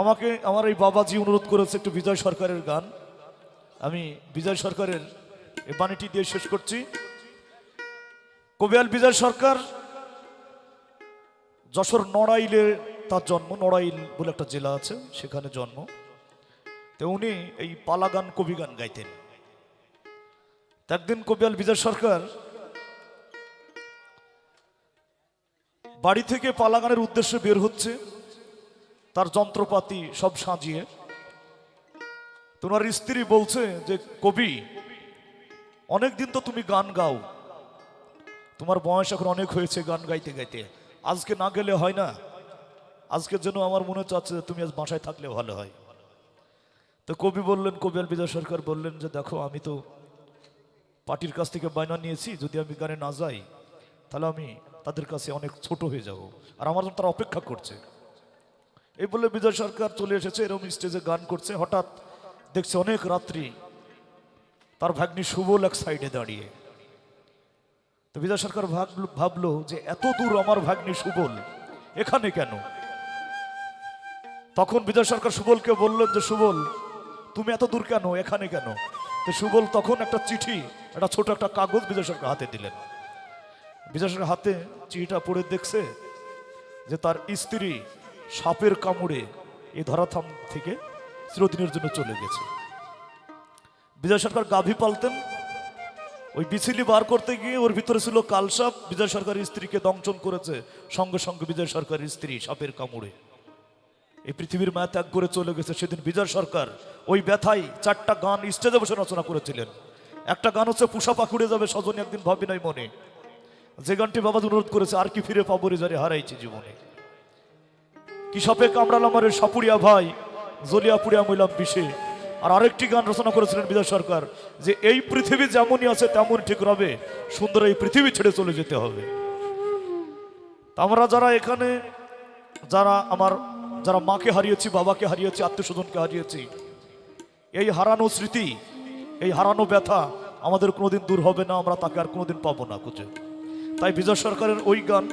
আমাকে, আমার এই বাবাজি অনুরোধ করেছে একটু বিজয় সরকারের গান। আমি বিজয় সরকারের এই বাণীটি দিয়ে শেষ করছি। কবিয়াল বিজয় সরকার যশোর নড়াইলে তার জন্ম, নড়াইল বলে একটা জেলা আছে, সেখানে জন্ম। তো উনি এই পালা গান কবি গান গাইতেন। একদিন কবিয়াল বিজয় সরকার বাড়ি থেকে পালা গানের উদ্দেশ্যে বের হচ্ছে। তার যন্ত্রপাতি সব সাজিয়ে তোমার স্ত্রী বলছে যে, কবি, অনেকদিন তো তুমি গান গাও। তোমার বয়স এখন অনেক হয়েছে গান গাইতে গাইতে। আজকে না গেলে হয় না। আজকের জন্য আমার মনে চাচ্ছে যে তুমি আজ বাসায় থাকলে ভালো হয়। তো কবি বললেন কবিয়াল বিজয় সরকার বললেন যে, দেখো, আমি তো পার্টির কাছ থেকে বায়না নিয়েছি। যদি আমি গানে না যাই, তাহলে আমি তাদের কাছে অনেক ছোট হয়ে যাব। আর আমার জন্য তারা অপেক্ষা করছে। এই বলে বিজয় সরকার চলে এসেছে এরকম স্টেজে গান করছে, হঠাৎ দেখছে অনেক রাত্রি তার ভাগ্নি সুবল এক সাইডে দাঁড়িয়ে। তো বিজয় সরকার ভাবলো যে এত দূর আমার ভাগ্নি সুবল, এখানে কেন? তখন বিজয় সরকার সুবলকে বললেন যে, সুবল, তুমি এত দূর কেন? এখানে কেন? তো সুবল তখন একটা চিঠি, একটা ছোট একটা কাগজ বিজয় সরকার হাতে দিলেন। বিজয় সরকার হাতে চিঠিটা পড়ে দেখছে যে তার স্ত্রী সাপের কামড়ে এই ধরাথাম থেকে চিরদিনের জন্য চলে গেছে। বিজয় সরকার গাভী পালতেন। ওই বিছিলি বার করতে গিয়ে ওর ভিতরে ছিল কালসাপ বিজয় সরকারের স্ত্রীকে দংশন করেছে। সঙ্গে সঙ্গে বিজয় সরকারের স্ত্রী সাপের কামড়ে। এই পৃথিবীর মায়া ত্যাগ করে চলে গেছে। সেদিন বিজয় সরকার ওই ব্যথায় চারটা গান স্টেজে বসে রচনা করেছিলেন। একটা গান হচ্ছে, পুষা পাখুড়ে যাবে সজনী একদিন ভাবি নাই মনে। যে গানটি বাবা অনুরোধ করেছে, আর কি ফিরে পাবো রে হারাইছি জীবনে। কি সাপে কামড়ালাম আমার সাপুরিয়া ভাই, জলিয়া পুড়িয়া মইলাম বিষে আর আরেকটি গান রচনা করেছিলেন বিজয় সরকার, যে এই পৃথিবী যেমনই আছে তেমন ঠিক রবে, সুন্দর এই পৃথিবী ছেড়ে চলে যেতে হবে। আমরা যারা এখানে, যারা আমার, যারা মাকে হারিয়েছি, বাবাকে হারিয়েছি আত্মীয় স্বজনকে হারিয়েছি, এই হারানো স্মৃতি, এই হারানো ব্যথা আমাদের কোনোদিন দূর হবে না, আমরা তাকে আর কোনোদিন পাবো না খুঁজে। তাই বিজয় সরকারের ওই গান,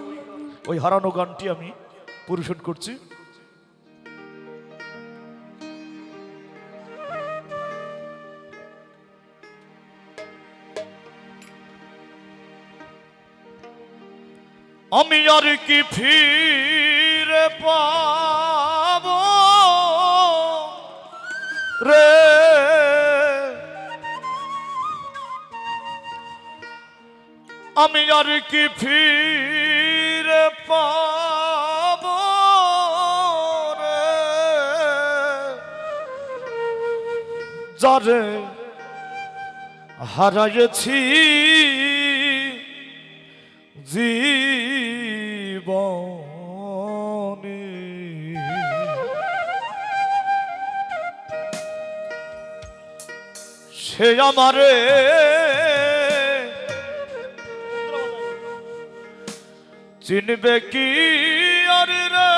ওই হারানো গানটি আমি পরিবেশন করছি। আমি আর কি ফিরে পাব? রে। আমি আর কি ফিরে পাব? রে। যারে হারাইছি জীবনে সে আমারে। চিনবে কি আর রে?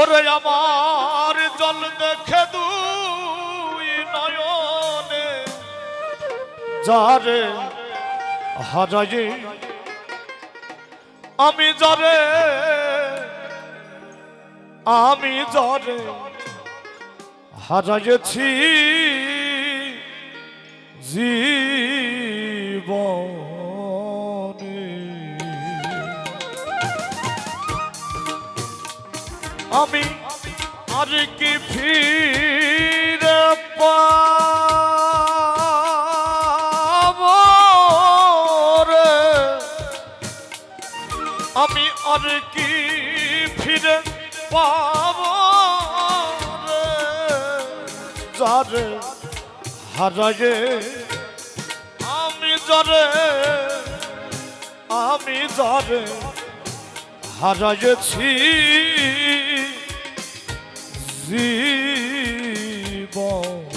ওরে আমার জল দেখে দুই যারে হারাই আমি যারে আমি যারে হারাইছি জীবনে। আমি আর কি ফিরে পাব রে। যারে হারায়ে আমি যারে আমি যারে হারাইছি জীবনে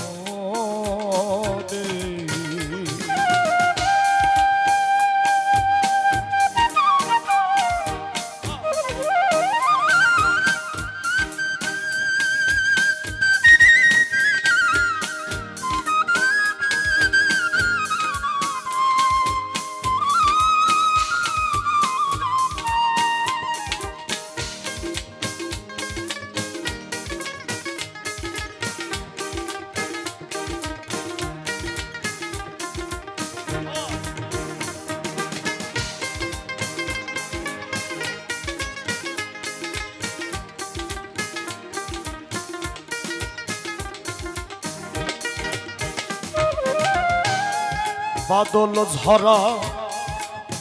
বাদল ঝরা,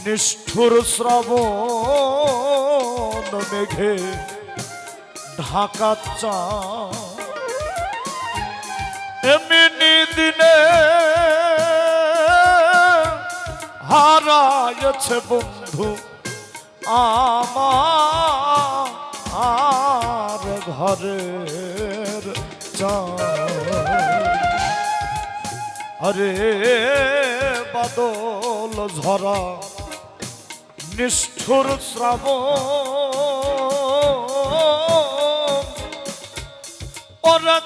নিষ্ঠুর শ্রাবণ মেঘে ঢাকা চা এমনি দিনে হারায়ছে বন্ধু আমার ঘরের চাঁদ। আরে বাদল ঝরা। নিষ্ঠুর শ্রাব।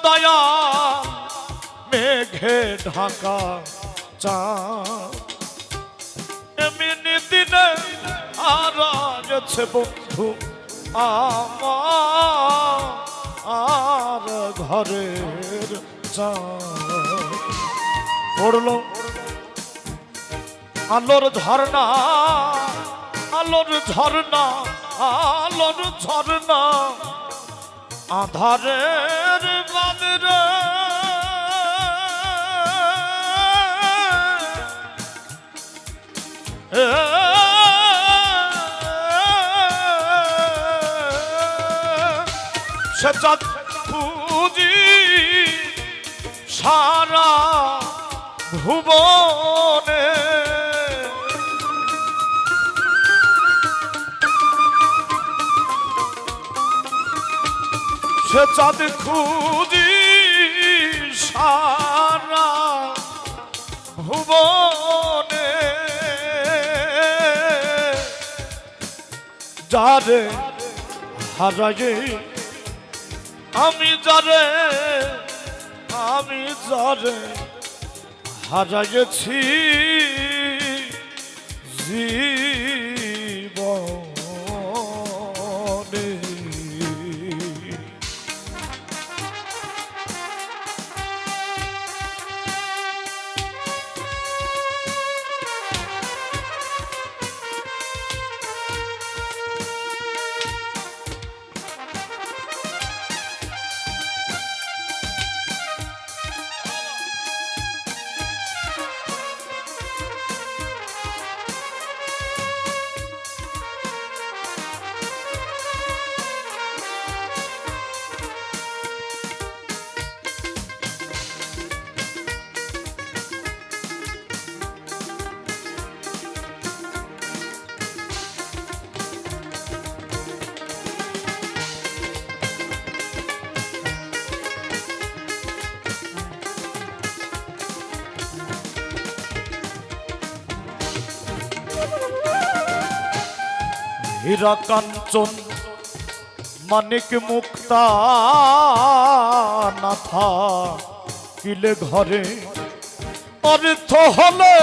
দয়া মেঘে ঢাকা চাঁদ। এমনি দিনে আর গেছে বন্ধু আমার ঘরের চাঁদ। পড়ল আলোর ঝর্ণা আলোর ঝর্ণা আলোর ঝর্ণা। আধারের বাদরে সে খুঁজি সারা ভুবনে সে চাঁদ খুঁজি সারা ভুবনে। যারে হারাগে আমি যারে আমি যারে হারাইছি জীবনে হীরা কাঞ্চন মানিক মুক্তা নাথা, কিলে ঘরে অর্থ হলে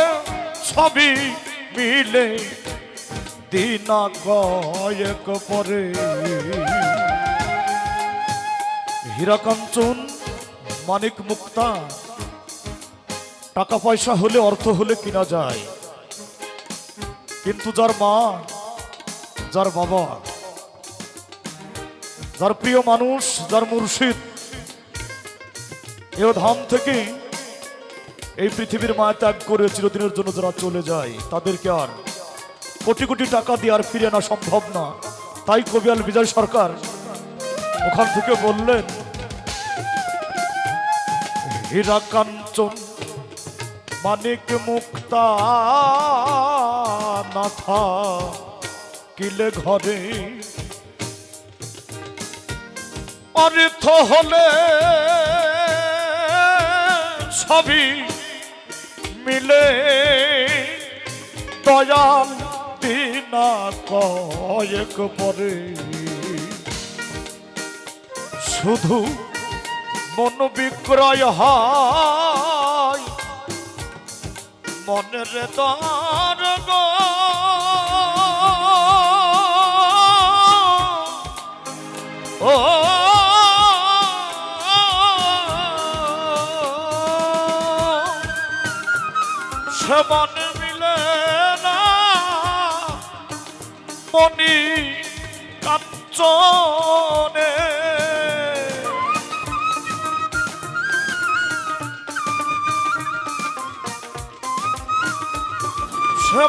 সবই মিলে, দিনা কয়েক পরে। হীরা কাঞ্চন মানিক মুক্তা, টাকা পয়সা হলে অর্থ হলে কিনা যায়। কিন্তু যার মা যার বাবা। যার প্রিয় মানুষ যার মুর্শিদ, এ ধাম থেকে এই পৃথিবীর মায়া ত্যাগ করে চিরদিনের জন্য যারা চলে যায়, তাদেরকে আর কোটি কোটি টাকা দিয়ে আর ফিরে আনা সম্ভব না। তাই কবিয়াল বিজয় সরকার ওখান থেকে বললেন, হীরা কাঞ্চন মানিক মুক্তা নাথা কিলে ঘরে। অর্থ হলে সবই মিলে। দয়াল দিনা কয়েক পরে। শুধু মন বিক্রয় হয়। মনের দর গো ও মন মিলে না মনি কাঞ্চনে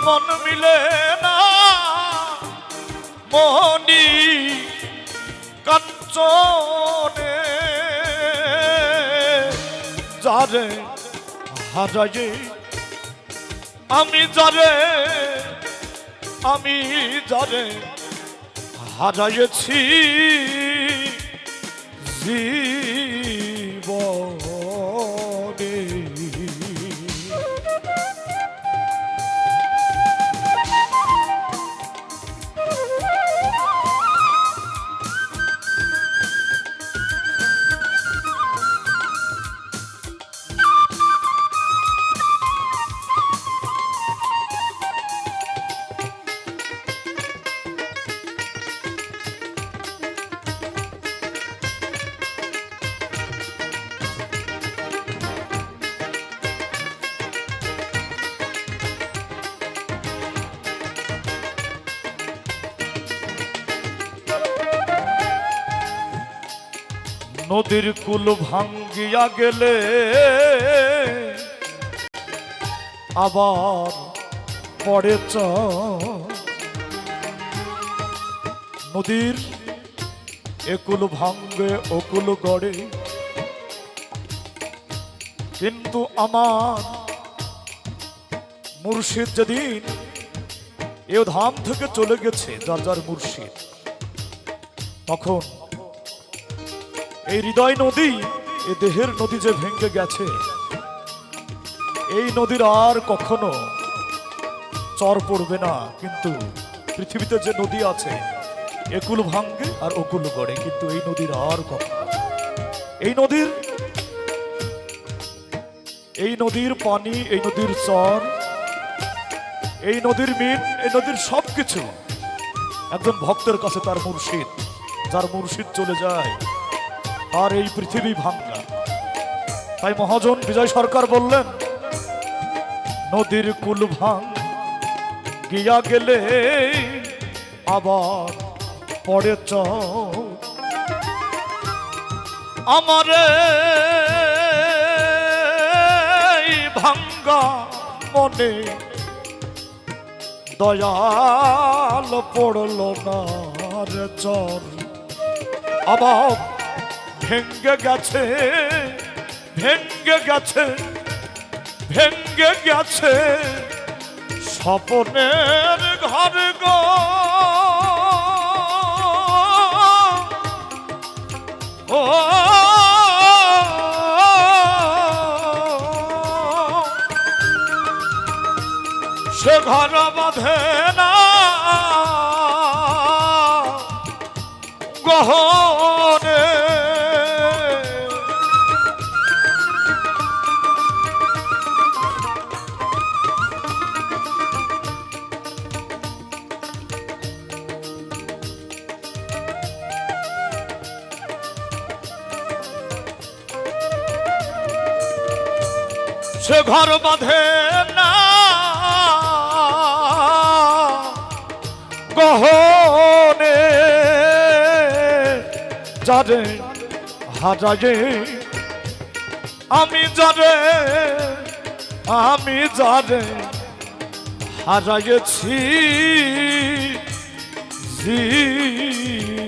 মন মিলে না মনি কাঞ্চনে যারে হারাই আমি যারে আমি যারে হারাইছি জীবনে নদীর কুল ভাঙ্গিয়া গেলে, আবার পড়ে চ। নদীর একুল ভাঙ্গে অকুল গড়ে। কিন্তু আমার মুর্শিদ যেদিন এ ধাম থেকে চলে গেছে, যার যার মুর্শিদ, তখন এই হৃদয় নদী, এ দেহের নদী যে ভেঙে গেছে, এই নদীর আর কখনো চর পড়বে না। কিন্তু পৃথিবীতে যে নদী আছে একুল ভাঙ্গে আর অকুল গড়ে, কিন্তু এই নদীর আর কখনো। এই নদীর এই নদীর পানি, এই নদীর চর, এই নদীর মিন, এই নদীর সবকিছু একজন ভক্তের কাছে তার মুর্শিদ, যার মুর্শিদ চলে যায়। আর এই পৃথিবী ভাঙ্গা। তাই মহাজন বিজয় সরকার বললেন, নদীর কুল ভাঙ গিয়া গেলে আবার পড়ে চ আমারে ভাঙ্গা মনে দয়াল পড়ল না রে চর। আবার ভেঙ্গে গেছে ভেঙ্গে গেছে ভেঙ্গে গেছে স্বপনের ঘর গো। সে ঘর বাঁধে না। গহনে ঘর বাঁধে না। গহনে যারে হাজারে আমি যারে আমি যারে হারাইছি জীবনে।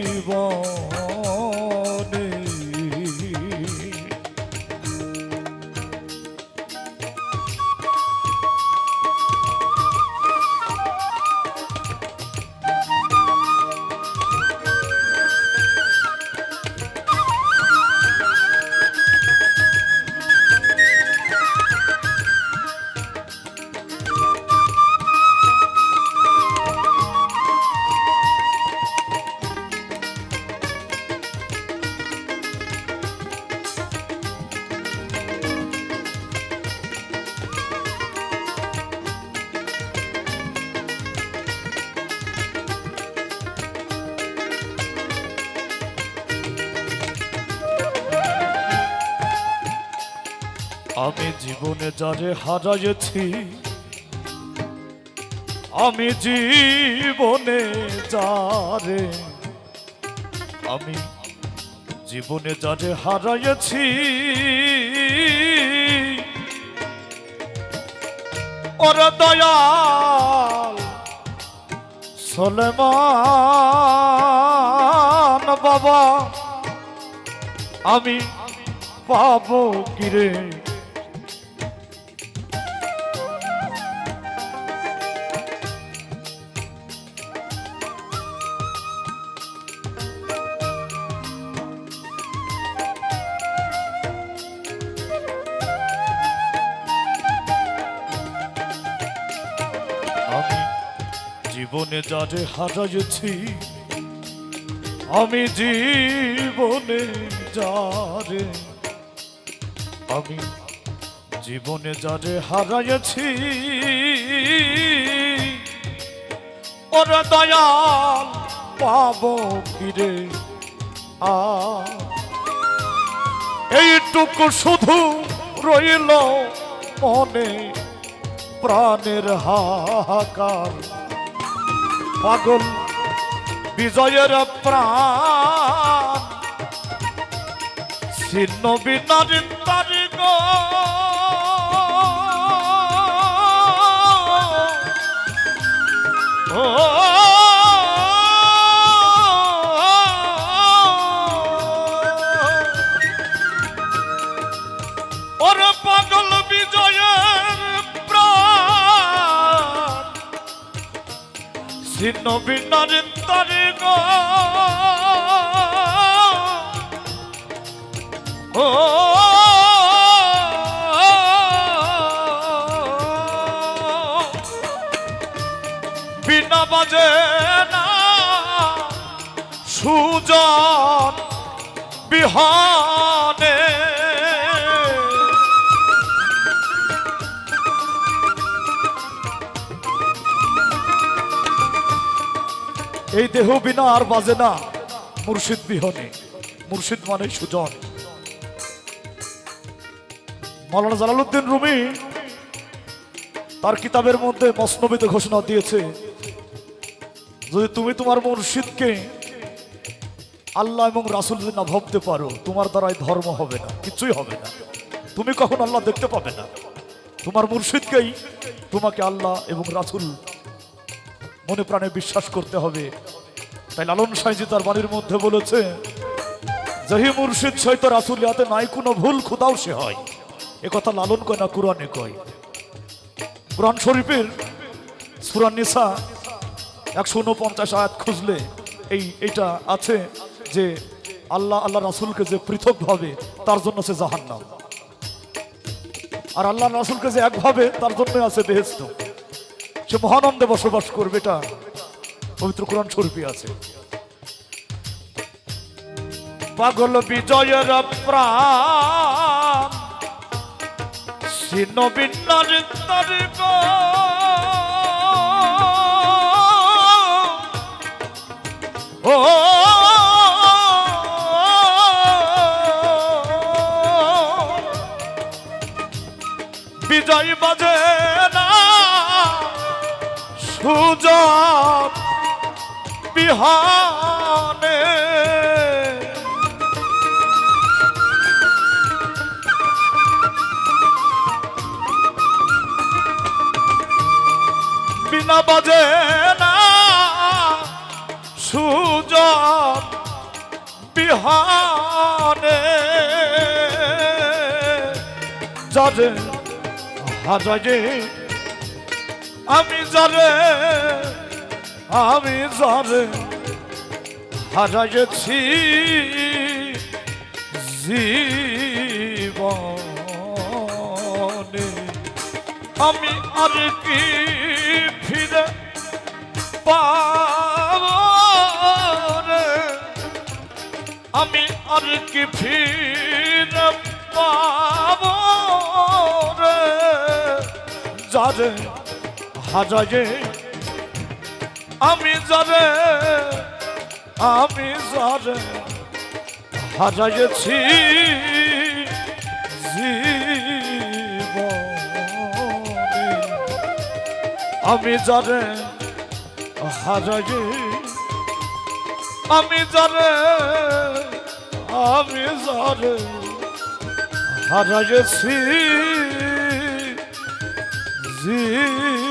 জীবনে যারে হারাইছি আমি জীবনে যারে, আমি জীবনে যারে হারাইছি ওর দয়াল সলেমান বাবা, আমি পাবো কিরে? যারে হারাইছি, আমি জীবনে যারে, আমি জীবনে যারে হারাইছি। ওরে দয়াল, পাবো ফিরে আ। এইটুকু শুধু রইল মনে, প্রাণের হাহাকার। পাগল বিজয়ের প্রাণ। ছিন্ন বিনারী তারি বিনার তারি ও বিনা বাজে না সুজন বিহানে এই দেহ বিনা আর বাজে না। মুর্শিদ বিহনে। মুর্শিদ মানে সুজন। মৌলানা জালালউদ্দিন রুমি তার কিতাবের মধ্যে মসনবিতে ঘোষণা দিয়েছে, যদি তুমি তোমার মুর্শিদকে আল্লাহ এবং রাসুল যদি না ভাবতে পারো, তোমার দ্বারাই ধর্ম হবে না, কিছুই হবে না। তুমি কখন আল্লাহ দেখতে পাবে না? তোমার মুর্শিদকেই তোমাকে আল্লাহ এবং রাসুল মনে প্রাণে বিশ্বাস করতে হবে। তাই লালন সাইজি তার বাড়ির মধ্যে বলেছে, জহি মুর্শিদ সৈত রাসুল ইয়াতে নাই কোনো ভুল, খুদাও সে হয়। এ কথা লালন কয় না, কোরআনে কয়। কোরআন শরীফের সুরান নিসা একশো উনপঞ্চাশ আয়াত খুঁজলে এই এটা আছে যে আল্লাহ আল্লাহ রাসুলকে যে পৃথক ভাবে, তার জন্য সে জাহান্নাম। আর আল্লাহ রাসুলকে যে একভাবে তার জন্য আছে বেহেস্ত সে মহানন্দে বসবাস করবে এটা পবিত্র কোরআন শরীফে আছে পাগল বিজয়ের প্রাণ ছিন্ন Oh, oh। ও সুজন বিহানে। বিনা বাজে না সুজন বিহানে। যারে হাজারে আমি যারে আমি যারে হারাইছি জীবনে। আমি আর কি ফিরে পাব আমি আর কি ফিরে পাব রে? যারে হাজারে আমি যারে আমি যারে হারাইছি আমি যারে হারাই আমি যারে আমি যারে হারাইছি জীবন।